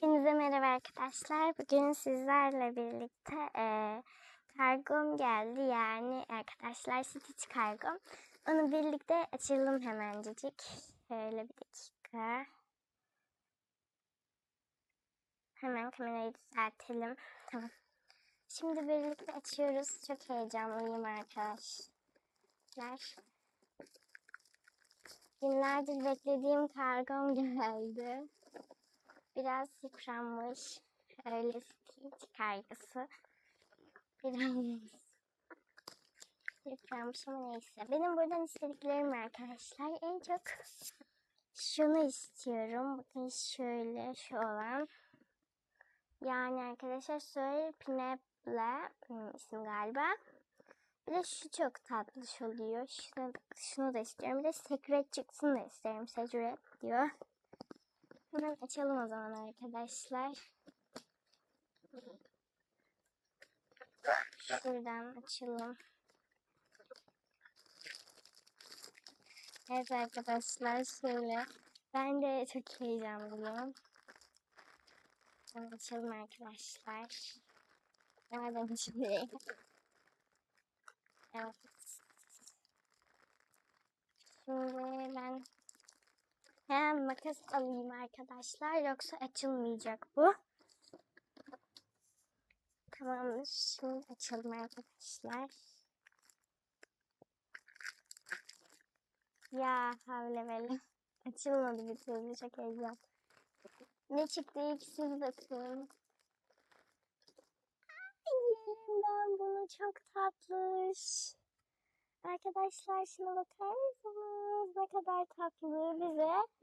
Hepinize merhaba arkadaşlar. Bugün sizlerle birlikte eee kargom geldi. Yani arkadaşlar Stitch kargom. Onu birlikte açalım hemencik. Şöyle bir dakika. Hemen kamerayı düzeltelim. Tamam. Şimdi birlikte açıyoruz. Çok heyecanlıyım arkadaşlar. Günlerdir beklediğim kargom geldi. Biraz yıpranmış. Öyle Stitch kaygısı. Biraz yıpranmış ama neyse. Benim buradan istediklerim arkadaşlar. En çok şunu istiyorum. Bakın şöyle şu olan. Yani arkadaşlar Soil Pineapple benim isim galiba. Bir de şu çok tatlış oluyor. Şunu, şunu da istiyorum. Bir de Secret çıksın da isterim. Secret diyor. Hemen açalım o zaman arkadaşlar. Şuradan açalım. Evet arkadaşlar şöyle. Ben de çok heyecanlıyım. Açalım arkadaşlar. Nereden açılıyor? Evet. Şimdi makas alayım arkadaşlar. Yoksa açılmayacak bu. Tamamdır. Şimdi açalım arkadaşlar. Ya havle vele. Açılmadı bir türlü. Çok heyecan. Ne çıktı ilk siz bakın. Ben bunu çok tatlış. Arkadaşlar şuna bakar mısınız? Ne kadar tatlı bize.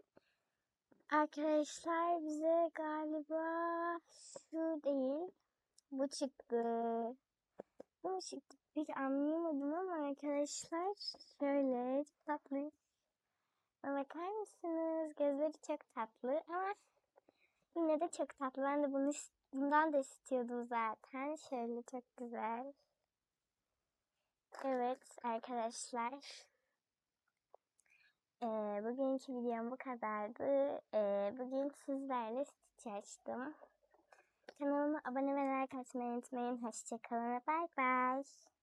Arkadaşlar bize galiba şu değil. Bu çıktı. Bu çıktı? Pek anlayamadım ama arkadaşlar şöyle çok tatlı. Bakar mısınız? Gözleri çok tatlı ama yine de çok tatlı. Ben de bunu bundan da istiyordum zaten. Şöyle çok güzel. Evet arkadaşlar. Ee, bugünkü videom bu kadardı. Ee, bugün sizlerle Stitch açtım. Kanalıma abone ve like unutmayın. Hoşçakalın bay bay.